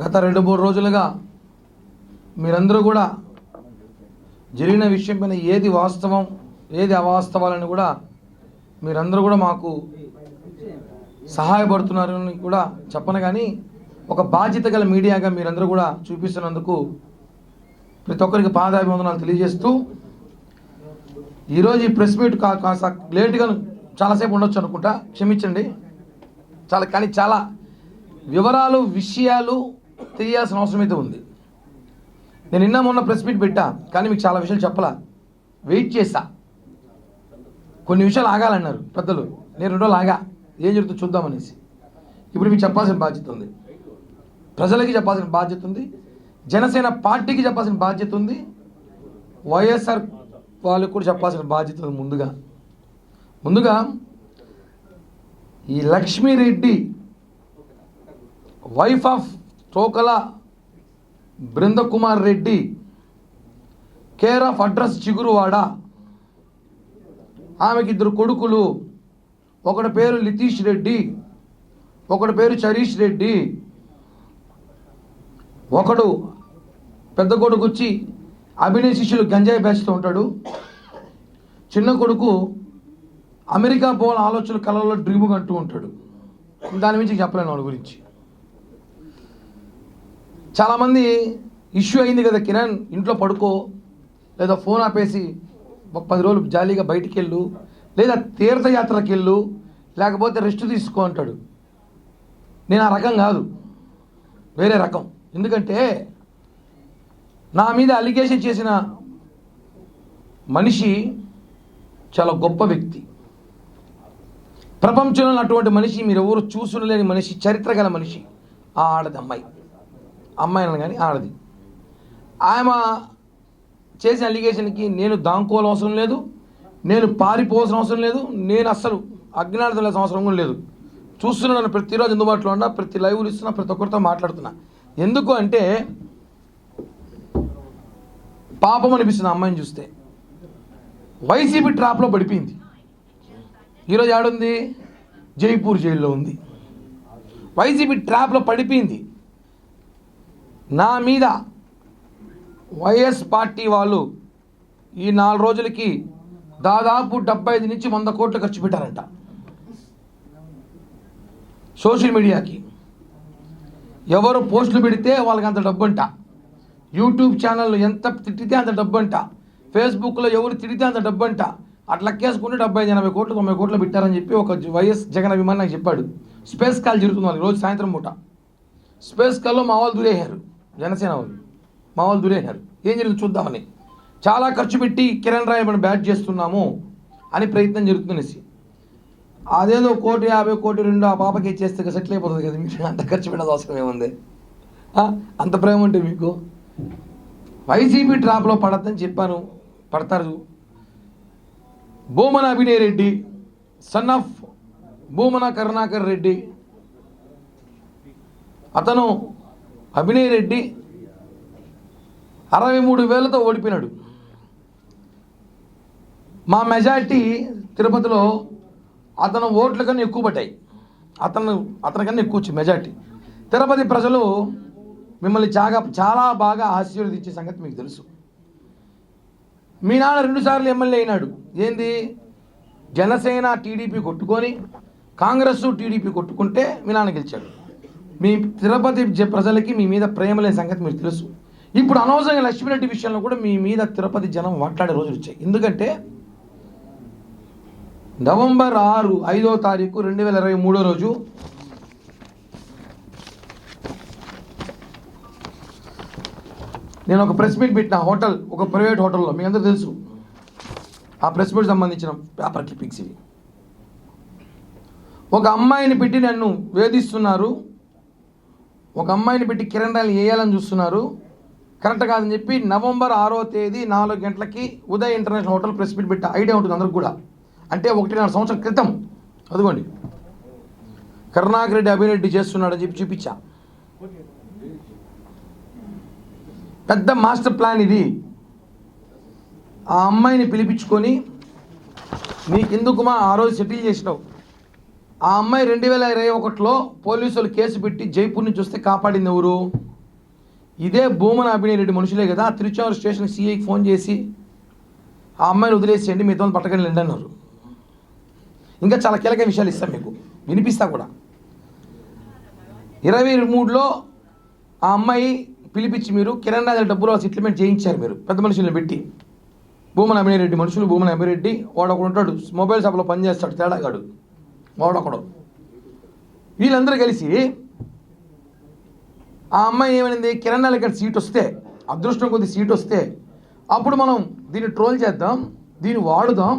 గత రెండు మూడు రోజులుగా మీరందరూ కూడా జరిగిన విషయం పైన ఏది వాస్తవం ఏది అవాస్తవాలని కూడా మీరందరూ కూడా మాకు సహాయపడుతున్నారని కూడా చెప్పను. కానీ ఒక బాధ్యత గల మీడియాగా మీరందరూ కూడా చూపిస్తున్నందుకు ప్రతి ఒక్కరికి పాదాభివందనాలు తెలియజేస్తూ ఈరోజు ఈ ప్రెస్ మీట్ కా కాస్త లేట్గా చాలాసేపు ఉండొచ్చు అనుకుంటా. క్షమించండి. చాలా కానీ చాలా వివరాలు విషయాలు తెలియాల్సిన అవసరం అయితే ఉంది. నేను నిన్న మొన్న ప్రెస్ మీట్ పెట్టా కానీ మీకు చాలా విషయాలు చెప్పలా. వెయిట్ చేస్తా. కొన్ని విషయాలు ఆగాలన్నారు పెద్దలు. నేను రెండో ఆగా. ఏం జరుగుతుందో చూద్దామనేసి ఇప్పుడు మీకు చెప్పాల్సిన బాధ్యత ఉంది. ప్రజలకి చెప్పాల్సిన బాధ్యత ఉంది. జనసేన పార్టీకి చెప్పాల్సిన బాధ్యత ఉంది. వైఎస్ఆర్ వాళ్ళకి కూడా చెప్పాల్సిన బాధ్యత ఉంది ముందుగా. ముందుగా ఈ Lakshmireddy wife of Tokala Brindakumar Reddy care of address Chiguruvada. ఆమెకి ఇద్దరు కొడుకులు ఒకటి పేరు లితీష్ రెడ్డి ఒకటి పేరు చరీష్ రెడ్డి. ఒకడు పెద్ద కొడుకు వచ్చి అభినయ శిష్యులు గంజాయి బ్యాచ్తో ఉంటాడు. చిన్న కొడుకు అమెరికా పోవాల ఆలోచనలు కళలో డ్రీమ్ అంటూ ఉంటాడు. దాని గురించి చెప్పలేను వాళ్ళ గురించి. చాలామంది ఇష్యూ అయింది కదా కిరణ్ ఇంట్లో పడుకో లేదా ఫోన్ ఆపేసి ఒక పది రోజులు జాలీగా బయటికి వెళ్ళు లేదా తీర్థయాత్రకి వెళ్ళు లేకపోతే రెస్ట్ తీసుకో అంటాడు. నేను ఆ రకం కాదు వేరే రకం. ఎందుకంటే నా మీద అలిగేషన్ చేసిన మనిషి చాలా గొప్ప వ్యక్తి. ప్రపంచంలో అటువంటి మనిషి మీరు ఎవరు చూసులేని మనిషి చరిత్ర గల మనిషి ఆ ఆడది అమ్మాయిలను కానీ ఆడది. ఆమె చేసిన అలిగేషన్కి నేను దాంకోవాల్సిన అవసరం లేదు నేను పారిపోవాల్సిన అవసరం లేదు నేను అస్సలు అజ్ఞానం లేసిన అవసరం కూడా లేదు. చూస్తున్నాను ప్రతిరోజు అందుబాటులో ఉన్నా ప్రతి లైవ్లు ఇస్తున్నా ప్రతి ఒక్కరితో మాట్లాడుతున్నా. ఎందుకు అంటే పాపం అనిపిస్తుంది అమ్మాయిని చూస్తే. వైసీపీ ట్రాప్లో పడిపోయింది. ఈరోజు ఆడుంది? జైపూర్ జైల్లో ఉంది. వైసీపీ ట్రాప్లో పడిపోయింది. నా మీద వైఎస్ పార్టీ వాళ్ళు ఈ నాలుగు రోజులకి దాదాపు డెబ్బై ఐదు నుంచి వంద కోట్లు ఖర్చు పెట్టారంట. సోషల్ మీడియాకి. ఎవరు పోస్టులు పెడితే వాళ్ళకి అంత డబ్బు అంట యూట్యూబ్ ఛానళ్ళు ఎంత తిట్టితే అంత డబ్బు అంట ఫేస్బుక్లో ఎవరు తిడితే అంత డబ్బు అంట అట్లా లెక్కేసుకుంటే డెబ్బై ఐదు ఎనభై కోట్లు తొంభై కోట్లు పెట్టారని చెప్పి ఒక వైఎస్ జగన్ అభిమాని నాకు చెప్పాడు. స్పేస్ కాల్ జరుగుతుంది వాళ్ళకి రోజు సాయంత్రం పూట. స్పేస్ కాల్లో మా వాళ్ళు దూరేశారు. జనసేన వాళ్ళు మా వాళ్ళు దూరేశారు. ఏం జరుగుతుంది చూద్దామని. చాలా ఖర్చు పెట్టి కిరణ్ రాయ్ మనం బ్యాట్ చేస్తున్నాము అని ప్రయత్నం జరుగుతుందనేసి అదేదో కోటి యాభై కోటి రెండు ఆ పాపకి ఇచ్చేస్తే సెటిల్ అయిపోతుంది కదా మీకు అంత ఖర్చు పెట్టాల్సిన అవసరం ఏముంది? అంత ప్రేమ ఉంటే మీకు? వైసీపీ ట్రాప్లో పడద్దని చెప్పాను. పడతారు. Bhumana Abhinay Reddy son of Bhumana Karunakar Reddy. అతను అభినయ్ రెడ్డి అరవై మూడు వేలతో ఓడిపోయినాడు. మా మెజార్టీ తిరుపతిలో అతను ఓట్ల కన్నా ఎక్కువ పట్టాయి అతను అతని కన్నా ఎక్కువ వచ్చింది మెజార్టీ. తిరుపతి ప్రజలు మిమ్మల్ని చాలా చాలా బాగా ఆశీర్వదించే సంగతి మీకు తెలుసు. మీ నాన్న రెండుసార్లు ఎమ్మెల్యే అయినాడు. ఏంది? జనసేన టీడీపీ కొట్టుకొని కాంగ్రెస్ టీడీపీ కొట్టుకుంటే మీ నాన్న గెలిచాడు. మీ తిరుపతి ప్రజలకి మీ మీద ప్రేమ లేని సంగతి మీకు తెలుసు. ఇప్పుడు అనవసరంగా లక్ష్మీరెడ్డి విషయంలో కూడా మీ మీద తిరుపతి జనం మాట్లాడే రోజులు వచ్చాయి. ఎందుకంటే నవంబర్ ఆరు ఐదో తారీఖు రెండు వేల ఇరవై మూడో రోజు నేను ఒక ప్రెస్ మీట్ పెట్టిన హోటల్ ఒక ప్రైవేట్ హోటల్లో మీ అందరూ తెలుసు. ఆ ప్రెస్ మీట్ సంబంధించిన పేపర్ క్లిప్పింగ్స్ ఇవి. ఒక అమ్మాయిని పెట్టి నన్ను వేధిస్తున్నారు. ఒక అమ్మాయిని పెట్టి కిరణాలు వేయాలని చూస్తున్నారు. కరెక్ట్ కాదని చెప్పి నవంబర్ ఆరో తేదీ నాలుగు గంటలకి Uday international hotel press meet పెట్టే ఐడియా ఉంటుంది అందరికి కూడా. అంటే ఒకటిన్నర సంవత్సరం క్రితం. అదిగోండి. కరుణాకర్ రెడ్డి అభిరెడ్డి చేస్తున్నాడని చెప్పి చూపించా. పెద్ద మాస్టర్ ప్లాన్ ఇది. ఆ అమ్మాయిని పిలిపించుకొని నీకెందుకుమా? ఆ రోజు సెటిల్ చేసినావు. ఆ అమ్మాయి రెండు వేల ఇరవై ఒకటిలో పోలీసులు కేసు పెట్టి జైపూర్ నుంచి వస్తే కాపాడింది ఎవరు? ఇదే భూమన అభినయరెడ్డి మనుషులే కదా తిరుచానూరు స్టేషన్ సిఐకి ఫోన్ చేసి ఆ అమ్మాయిని వదిలేసేయండి మీతో పట్టకని అన్నారు. ఇంకా చాలా కీలక విషయాలు ఇస్తాం మీకు. వినిపిస్తా కూడా. ఇరవై మూడులో ఆ అమ్మాయి పిలిపించి మీరు కిరణ్ రాజు డబ్బులు సెటిల్మెంట్ చేయించారు మీరు పెద్ద మనుషులను పెట్టి. భూమన అభినయరెడ్డి మనుషులు భూమన అభిరెడ్డి వాడు ఒకడు ఉంటాడు మొబైల్ షాప్లో పనిచేస్తాడు తేడాగాడు. వాడొకడు. వీళ్ళందరూ కలిసి ఆ అమ్మాయి ఏమైంది? కిరణ్ ఇక్కడ సీట్ వస్తే అదృష్టం కొద్ది సీట్ వస్తే అప్పుడు మనం దీన్ని ట్రోల్ చేద్దాం దీన్ని వాడుదాం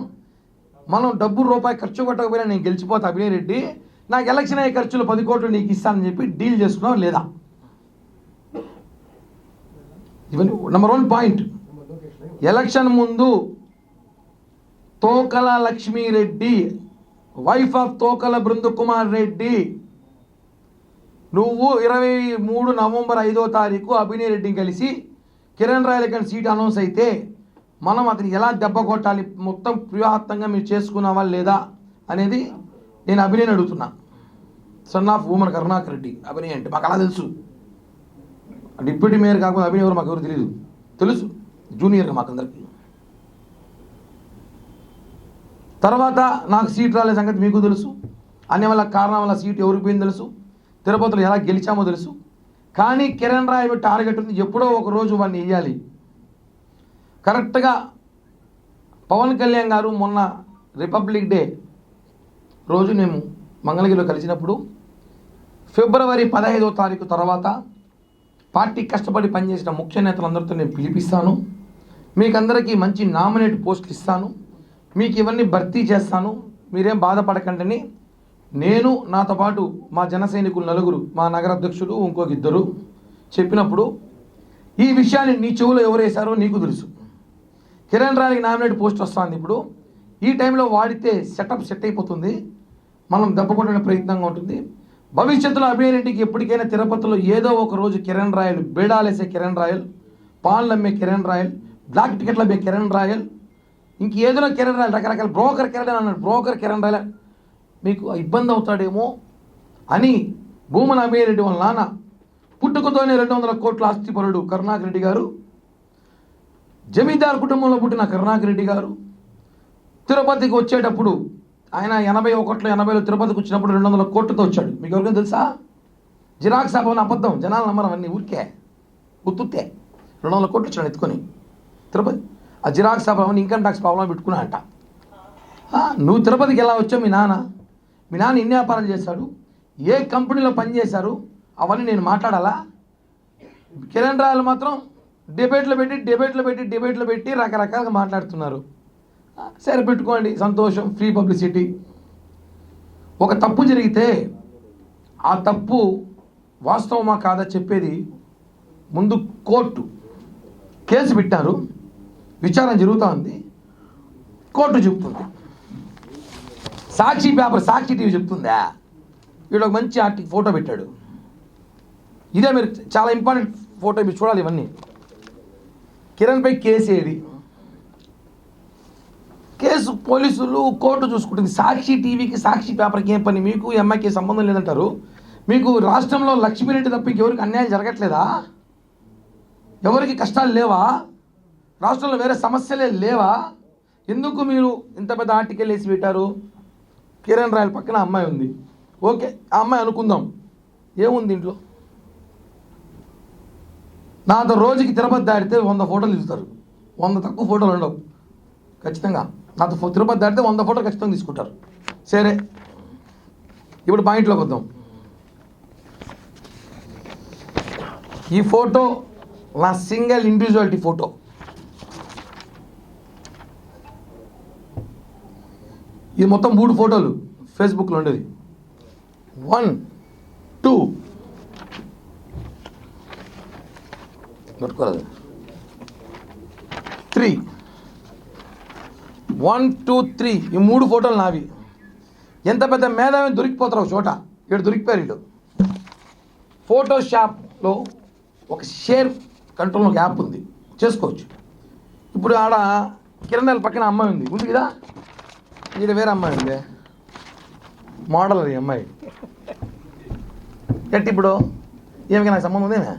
మనం డబ్బు రూపాయి ఖర్చు కొట్టకపోయినా నేను గెలిచిపోతా అభినయ్ రెడ్డి నాకు ఎలక్షన్ అయ్యే ఖర్చులు పది కోట్లు నీకు ఇస్తానని చెప్పి డీల్ చేసుకున్నాం లేదా? ఇవన్నీ నెంబర్ వన్ పాయింట్ ఎలక్షన్ ముందు తోకల లక్ష్మీరెడ్డి వైఫ్ ఆఫ్ తోకల బృందకుమార్ రెడ్డి నువ్వు ఇరవై మూడు నవంబర్ ఐదో తారీఖు అభినయ్ రెడ్డిని కలిసి కిరణ్ రాయలకన్ సీట్ అనౌన్స్ అయితే మనం అతనికి ఎలా దెబ్బ కొట్టాలి మొత్తం వ్యూహాత్మకంగా మీరు చేసుకున్నావా లేదా అనేది నేను అభినయ్ అడుగుతున్నా. సన్ ఆఫ్ ఉమన్ కరుణాకర్ రెడ్డి అభినయ్ అంటే మాకు అలా తెలుసు. డిప్యూటీ మేయర్ కాకుండా అభినయ్ ఎవరు మాకు ఎవరు తెలియదు తెలుసు. జూనియర్గా మాకందరికి తర్వాత నాకు సీట్ రాలే సంగతి మీకు తెలుసు. అన్ని వల్ల కారణం వల్ల సీట్ ఎవరికి పోయింది తెలుసు. తిరుపతిలో ఎలా గెలిచామో తెలుసు. కానీ కిరణ్ రాయ్ టార్గెట్ ఉంది. ఎప్పుడో ఒక రోజు వాడిని వేయాలి కరెక్ట్గా పవన్ కళ్యాణ్ గారు మొన్న రిపబ్లిక్ డే రోజు మేము మంగళగిరిలో కలిసినప్పుడు ఫిబ్రవరి పదహైదో తారీఖు తర్వాత పార్టీ కష్టపడి పనిచేసిన ముఖ్య నేతలందరితో నేను పిలిపిస్తాను. మీకందరికీ మంచి నామినేట్ పోస్టులు ఇస్తాను. మీకు ఇవన్నీ భర్తీ చేస్తాను. మీరేం బాధపడకండి నేను నాతో పాటు మా జన సైనికులు నలుగురు మా నగరాధ్యక్షుడు ఇంకొక ఇద్దరు చెప్పినప్పుడు ఈ విషయాన్ని నీ చెవులో ఎవరు వేశారో నీకు తెలుసు. కిరణ్ రాయలకి నామినేట్ పోస్ట్ వస్తుంది ఇప్పుడు. ఈ టైంలో వాడితే సెటప్ సెట్ అయిపోతుంది. మనం దెబ్బ కొట్టిన ప్రయత్నంగా ఉంటుంది. భవిష్యత్తులో అభినయ్ ఎప్పటికైనా తిరుపతిలో ఏదో ఒక రోజు కిరణ్ రాయల్ బేడాలేసే కిరణ్ రాయల్ పాన్లు అమ్మే కిరణ్ రాయల్ బ్లాక్ టికెట్లు అమ్మే కిరణ్ రాయల్ ఇంకేదైనా కిరణ్ రకరకాల బ్రోకర్ కిరణ్ అన్నాడు. బ్రోకర్ కిరణ్ రాయల్ మీకు ఇబ్బంది అవుతాడేమో అని భూమన అభినయ్ రెడ్డి వాళ్ళ నాన్న పుట్టుకతోనే రెండు వందల కోట్ల ఆస్తిపరుడు కరుణాకర్ రెడ్డి గారు జమీందార్ కుటుంబంలో పుట్టిన కరుణాకర్ రెడ్డి గారు తిరుపతికి వచ్చేటప్పుడు ఆయన ఎనభై ఒకటిలో ఎనభైలో తిరుపతికి వచ్చినప్పుడు రెండు వందల కోట్లతో వచ్చాడు. మీకు ఎవరికైనా తెలుసా? జిరాక్స్ అవ్వని అబద్ధం. జనాలు నమ్మరం అన్నీ ఊరికే. గుర్తుతే. రెండు వందల కోట్లు వచ్చాడు ఎత్తుకొని. తిరుపతి ఆ xerox problem income tax problem పెట్టుకున్నా అంట. నువ్వు తిరుపతికి ఎలా వచ్చావు మీ నాన్న? మీ నాన్న ఎన్ని వ్యాపారాలు చేశాడు? ఏ కంపెనీలో పనిచేశారు అవన్నీ నేను మాట్లాడాలా? కిరణ్ రాయలు మాత్రం డిబేట్లో పెట్టి డిబేట్లో పెట్టి డిబేట్లో పెట్టి రకరకాలుగా మాట్లాడుతున్నారు. సరే పెట్టుకోండి సంతోషం ఫ్రీ పబ్లిసిటీ ఒక తప్పు జరిగితే ఆ తప్పు వాస్తవమా కాదా చెప్పేది ముందు కోర్టు కేసు పెట్టారు. విచారణ జరుగుతూ ఉంది కోర్టు చెప్తుంది సాక్షి పేపర్ సాక్షి టీవీ చెప్తుందా? వీడు ఒక మంచి ఆర్టిక్ ఫోటో పెట్టాడు. ఇదే మీరు చాలా ఇంపార్టెంట్ ఫోటో మీరు చూడాలి ఇవన్నీ. కిరణ్పై కేసు ఏది? కేసు పోలీసులు కోర్టు చూసుకుంటుంది. సాక్షి టీవీకి సాక్షి పేపర్కి ఏం పని? మీకు ఎంఐకి సంబంధం లేదంటారు? మీకు రాష్ట్రంలో లక్ష్మీరెడ్డి తప్ప ఎవరికి అన్యాయం జరగట్లేదా? ఎవరికి కష్టాలు లేవా? రాష్ట్రంలో వేరే సమస్యలే లేవా? ఎందుకు మీరు ఇంత పెద్ద ఆర్టికల్ వేసి పెట్టారు? కిరణ్ రాయల్ పక్కన అమ్మాయి ఉంది. ఓకే ఆ అమ్మాయి అనుకుందాం. ఏముంది ఇంట్లో? నాతో రోజుకి తిరుపతి దాటితే వంద ఫోటోలు తీస్తారు. వంద తక్కువ ఫోటోలు ఉండవు. ఖచ్చితంగా. నాతో ఫో- తిరుపతి దాటితే వంద ఫోటోలు ఖచ్చితంగా తీసుకుంటారు. సరే. ఇప్పుడు పాయింట్లోకి వద్దాం. ఈ ఫోటో నా సింగిల్ ఇండివిజువాలిటీ ఫోటో. ఇది మొత్తం మూడు ఫోటోలు ఫేస్బుక్లో ఉండేది. వన్ టూ పట్టుకోలేదు త్రీ వన్ టూ త్రీ ఈ మూడు ఫోటోలు నావి. ఎంత పెద్ద మేధావి దొరికిపోతారు ఒక చోట? ఇక్కడ దొరికిపోయారు వీళ్ళు. ఫోటోషాప్లో ఒక షేర్ కంట్రోల్ ఒక యాప్ ఉంది. చేసుకోవచ్చు. ఇప్పుడు ఆడ కిరణాల పక్కన అమ్మాయి ఉంది. ఉంది కదా? ఈడ వేరే అమ్మాయి ఉంది మోడల్ అది అమ్మాయి. ఎట్టి ఇప్పుడు? ఏమికి నాకు సంబంధం ఉందేనా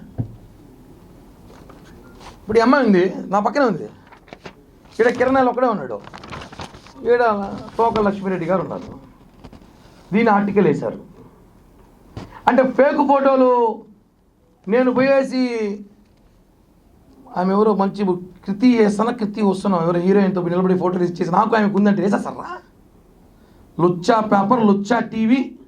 ఇప్పుడు ఈ అమ్మాయి ఉంది నా పక్కనే ఉంది. ఈడ కిరణాలు ఒక్కడే ఉన్నాడు. ఈడ తోక లక్ష్మీరెడ్డి గారు ఉన్నారు. దీని ఆర్టికల్ వేశారు. అంటే ఫేక్ ఫోటోలు నేను పోయేసి ఆమె ఎవరో మంచి కృతి వేస్తానా కృతి వస్తున్నాం ఎవరో హీరోయిన్తో నిలబడి ఫోటోలు ఇచ్చేసి నాకు ఆమెకు ఉందంటే వేసేస్తారా? లుచ్చా పేపర్ లుచ్చా టీవీ.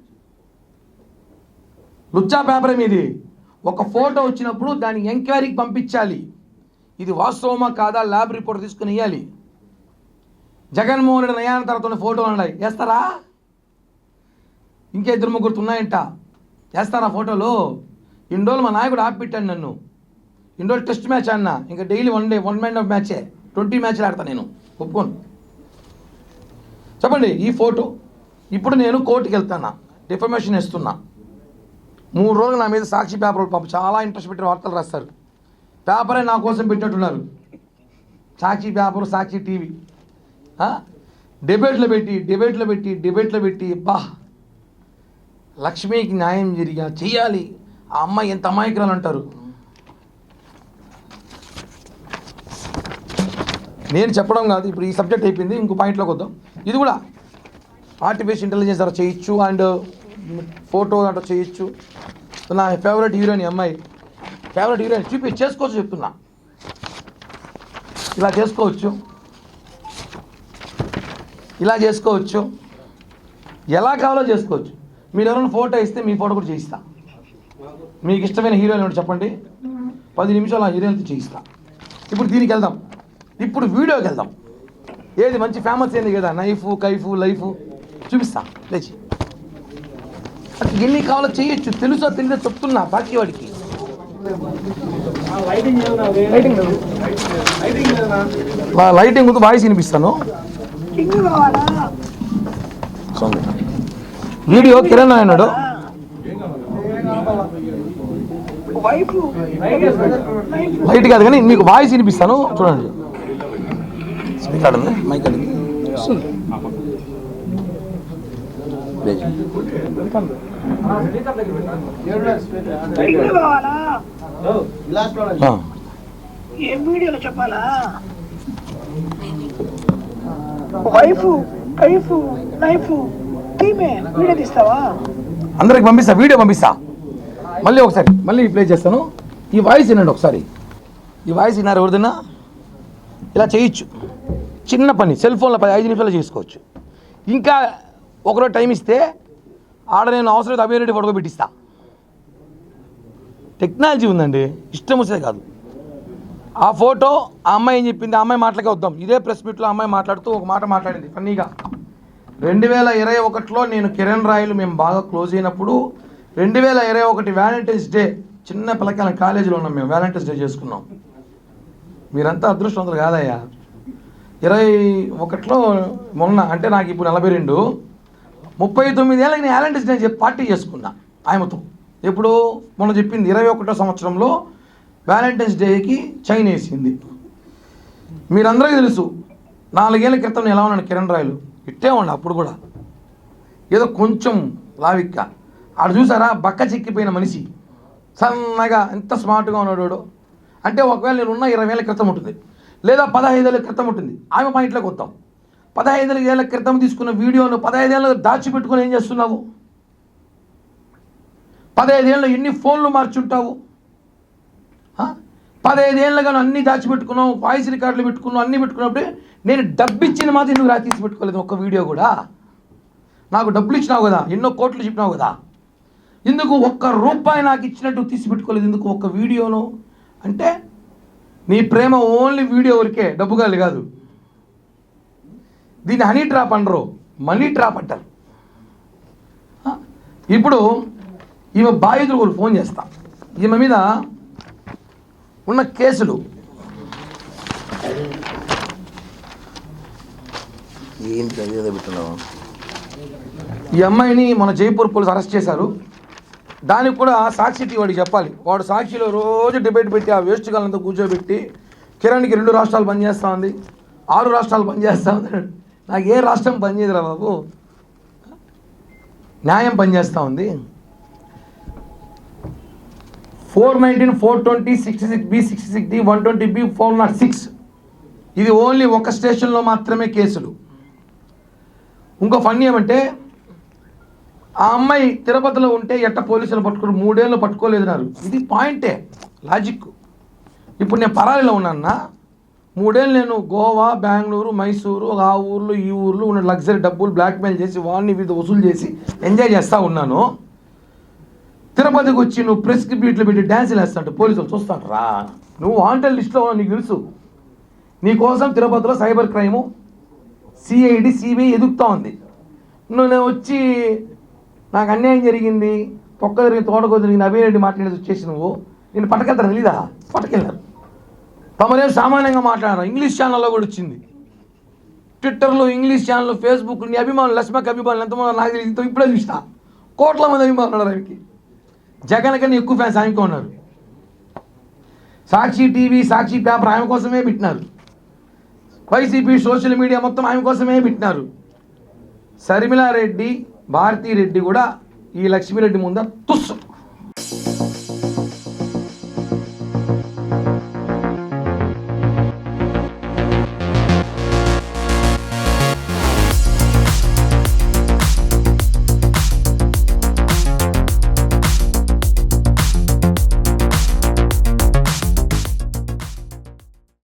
లుచ్చా పేపర్ మీది ఒక ఫోటో వచ్చినప్పుడు దాన్ని ఎంక్వైరీకి పంపించాలి. ఇది వాస్తవమా కాదా? ల్యాబ్ రిపోర్ట్ తీసుకుని ఇవ్వాలి జగన్మోహన్ రెడ్డి నయాన తర్వాత ఫోటో ఉన్నాయి. వేస్తారా? ఇంకా ఇద్దరు ముగ్గురు ఉన్నాయంట. వేస్తారా ఫోటోలు? ఇన్ని రోజులు మా నాయకుడు ఆపిపెట్టాను నన్ను. ఇన్ని రోజులు టెస్ట్ మ్యాచ్ అన్న. ఇంకా daily one day one man of మ్యాచే. Twenty మ్యాచ్లు ఆడతా నేను. ఒప్పుకోను. చెప్పండి ఈ ఫోటో. ఇప్పుడు నేను కోర్టుకి వెళ్తానా డిఫర్మేషన్ ఇస్తున్నా మూడు రోజులు నా మీద సాక్షి పేపర్లు పాపం చాలా ఇంట్రెస్ట్ పెట్టిన వార్తలు రాస్తారు. పేపరే నా కోసం పెట్టినట్టున్నారు. Sakshi paper Sakshi TV. డిబేట్లో పెట్టి డిబేట్లో పెట్టి డిబేట్లో పెట్టి బా. లక్ష్మికి న్యాయం జరిగా చేయాలి ఆ అమ్మాయి ఎంత అమాయకురాలు అంటారు. నేను చెప్పడం కాదు ఇప్పుడు ఈ సబ్జెక్ట్ అయిపోయింది ఇంకో పాయింట్లోకి వద్దాం. ఇది కూడా ఆర్టిఫిషియల్ ఇంటెలిజెన్స్ ద్వారా చేయొచ్చు అండ్ ఫోటో దాంట్లో చేయొచ్చు. నా ఫేవరెట్ హీరోయిన్ అమ్మాయి. ఫేవరెట్ హీరోయిన్ చూపి చేసుకోవచ్చు చెప్తున్నా. ఇలా చేసుకోవచ్చు. ఇలా చేసుకోవచ్చు. ఎలా కావాలో చేసుకోవచ్చు. మీరు ఎవరైనా ఫోటో ఇస్తే మీ ఫోటో కూడా చేయిస్తా. మీకు ఇష్టమైన హీరోయిన్ చెప్పండి? పది నిమిషాలు ఆ హీరోయిన్తో చేయిస్తా. ఇప్పుడు దీనికి వెళ్దాం. ఇప్పుడు వీడియోకి వెళ్దాం. ఏది మంచి ఫేమస్ ఏంది కదా నైఫ్ కైఫ్ లైఫ్ చూపిస్తా లేచి. అట్లా ఎన్ని కావాలో చేయొచ్చు తెలుసో తెలియదో చెప్తున్నా బాకీ వాడికి. లైటింగ్ వాయిస్ వినిపిస్తాను. వీడియో కిరణ్ అన్నాడు. వైఫ్ లైట్ కాదు కానీ మీకు వాయిస్ వినిపిస్తాను చూడండి. మైక్ చెప్పాలా? వైఫ్ కైఫ్ నైఫ్ టీమే వీడియో తీస్తావా? అందరికి పంపిస్తా వీడియో పంపిస్తా. మళ్ళీ ఒకసారి మళ్ళీ ప్లే చేస్తాను. ఈ వాయిస్ వినండి ఒకసారి. ఈ వాయిస్ విన్నారు ఎవరిదన్నా ఇలా చేయొచ్చు. చిన్న పని సెల్ ఫోన్లో పది ఐదు నిమిషాలు చేసుకోవచ్చు. ఇంకా ఒకరోజు టైం ఇస్తే ఆడ నేను అవసరం అభిరెడ్డి ఫోటో పెట్టిస్తా. టెక్నాలజీ ఉందండి ఇష్టం వచ్చేది కాదు. ఆ ఫోటో ఆ అమ్మాయి ఏం చెప్పింది ఆ అమ్మాయి మాటలకే వద్దాం. ఇదే ప్రెస్ మీట్లో అమ్మాయి మాట్లాడుతూ ఒక మాట మాట్లాడింది ఫన్నీగా రెండు వేల ఇరవై ఒకటిలో నేను కిరణ్ రాయలు మేము బాగా క్లోజ్ అయినప్పుడు రెండు వేల ఇరవై ఒకటి వ్యాలంటైన్స్ డే చిన్న పిల్లకాయల కాలేజీలో ఉన్నాం మేము వ్యాలంటైన్స్ డే చేసుకున్నాం. మీరంతా అదృష్టవంతులు కాదయ్యా. ఇరవై ఒకటిలో మొన్న అంటే నాకు ఇప్పుడు నలభై రెండు ముప్పై తొమ్మిది ఏళ్ళకి నేను యాలంటీస్ డే చెప్పి పార్టీ చేసుకున్నా ఆయనతో. ఎప్పుడు మొన్న చెప్పింది ఇరవై ఒకటో సంవత్సరంలో వ్యాలంటైన్స్ డేకి చైన్ వేసింది. మీరందరికీ తెలుసు నాలుగేళ్ళ క్రితం నేను ఎలా ఉన్నాను కిరణ్ రాయలు? ఇట్టే ఉండి అప్పుడు కూడా. ఏదో కొంచెం లావిక్క ఆడ చూసారా బక్క చిక్కిపోయిన మనిషి. సన్నగా ఎంత స్మార్ట్గా ఉన్నాడు అంటే ఒకవేళ నేను ఉన్న ఇరవై ఏళ్ళ క్రితం ఉంటుంది. లేదా పదహైదేళ్ళ క్రితం ఉంటుంది. ఆమె మా ఇంట్లోకి వద్దాం. పదహైదు ఏళ్ళ క్రితం తీసుకున్న వీడియోను పదహైదేళ్ళ దాచిపెట్టుకుని ఏం చేస్తున్నావు? పదహైదేళ్ళు ఎన్ని ఫోన్లు మార్చుంటావు? పదహైదేళ్ళగా అన్నీ దాచిపెట్టుకున్నావు వాయిస్ రికార్డులు పెట్టుకున్నావు అన్నీ పెట్టుకున్నప్పుడు నేను డబ్బు ఇచ్చిన మాత్రం నువ్వు రా తీసి పెట్టుకోలేదు ఒక్క వీడియో కూడా. నాకు డబ్బులు ఇచ్చినావు కదా ఎన్నో కోట్లు చెప్పినావు కదా. ఎందుకు ఒక్క రూపాయి నాకు ఇచ్చినట్టు తీసి పెట్టుకోలేదు ఎందుకు ఒక్క వీడియోను. అంటే నీ ప్రేమ ఓన్లీ వీడియో వరకే డబ్బు కాదు కాదు. దీన్ని హనీ ట్రాప్ అనరు మనీ ట్రాప్ అంటారు? ఇప్పుడు ఈమె బాధితులు ఒకరు ఫోన్ చేస్తా. ఈమె మీద ఉన్న కేసులు. ఏంటి ఈ అమ్మాయిని మన జైపూర్ పోలీసు అరెస్ట్ చేశారు. దానికి కూడా సాక్షి వాడికి చెప్పాలి. వాడు సాక్షిలో రోజు డిబేట్ పెట్టి ఆ వేస్ట్ గాలంతా కూర్చోబెట్టి కిరణ్కి రెండు రాష్ట్రాలు పనిచేస్తూ ఉంది ఆరు రాష్ట్రాలు పనిచేస్తూ ఉంది నాకు ఏ రాష్ట్రం పనిచేయదురా బాబు? న్యాయం పనిచేస్తూ ఉంది. Four nineteen four twenty sixty six B sixty six D one twenty B four nought six. ఇది ఓన్లీ ఒక స్టేషన్లో మాత్రమే కేసులు. ఇంకో ఫన్ ఏమంటే ఆ అమ్మాయి తిరుపతిలో ఉంటే ఎట్ట పోలీసులు పట్టుకుని మూడేళ్ళు పట్టుకోలేదన్నారు. ఇది పాయింటే లాజిక్. ఇప్పుడు నేను పరాలిలో ఉన్నానా మూడేళ్ళు నేను గోవా బెంగళూరు మైసూరు ఆ ఊర్లు ఈ ఊర్లు ఉన్న లగ్జరీ డబ్బులు బ్లాక్మెయిల్ చేసి వాడిని వీధి వసూలు చేసి ఎంజాయ్ చేస్తూ ఉన్నాను. తిరుపతికి వచ్చి నువ్వు ప్రెస్కి బీట్లు పెట్టి డ్యాన్సులు వేస్తాంటే పోలీసులు చూస్తాను రా. నువ్వు వాంటెడ్ లిస్ట్లో నీకు తెలుసు. నీకోసం తిరుపతిలో సైబర్ క్రైము సిఐడి సిబిఐ ఎదుగుతూ ఉంది. నువ్వు నేను వచ్చి నాకు అన్యాయం జరిగింది పొక్క జరిగింది తోటకో జరిగింది అభిరెడ్డి మాట్లాడేది వచ్చేసి నువ్వు. నేను పట్టుకెళ్తాను తెలీదా? పట్టుకెళ్ళారు తమరేం సామాన్యంగా మాట్లాడారు. ఇంగ్లీష్ ఛానల్లో కూడా వచ్చింది. ట్విట్టర్లో ఇంగ్లీష్ ఛానల్ ఫేస్బుక్ నీ అభిమానులు లక్ష్మక్ అభిమానులు ఎంతమంది నాకు తెలియదు. ఇంత ఇప్పుడే చూసిన కోట్ల మంది అభిమానులు ఉన్నారు ఆయనకి. జగన్ కన్నా ఎక్కువ ఫ్యాన్స్ ఆయనకు ఉన్నారు. సాక్షి టీవీ సాక్షి పేపర్ ఆమె కోసమే పెట్టినారు. వైసీపీ సోషల్ మీడియా మొత్తం ఆమె కోసమే పెట్టినారు. శర్మిలారెడ్డి భారతీరెడ్డి కూడా ఈ లక్ష్మీరెడ్డి ముందర తుస్సు.